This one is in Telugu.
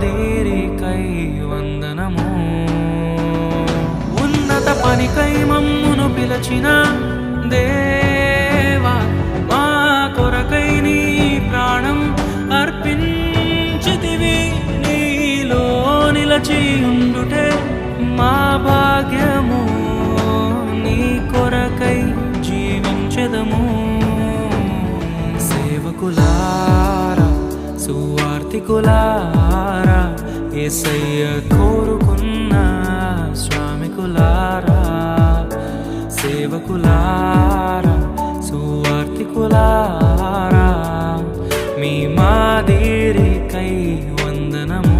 మాదేరికై వందనము. ఉన్నత పనికై మమ్మును పిలచిన దేవా మా కొరకై నీ ప్రాణం అర్పించితివి. నీలో నిలచి ఉండుటే మా భాగ్యము నీ కొరకై జీవించదము. సేవకులారా సువార్తికులారా ఏసయ్య కోరుకున్న స్వామికులారా సేవకులారా సువార్తికులారా మీ మాదిరికై వందనము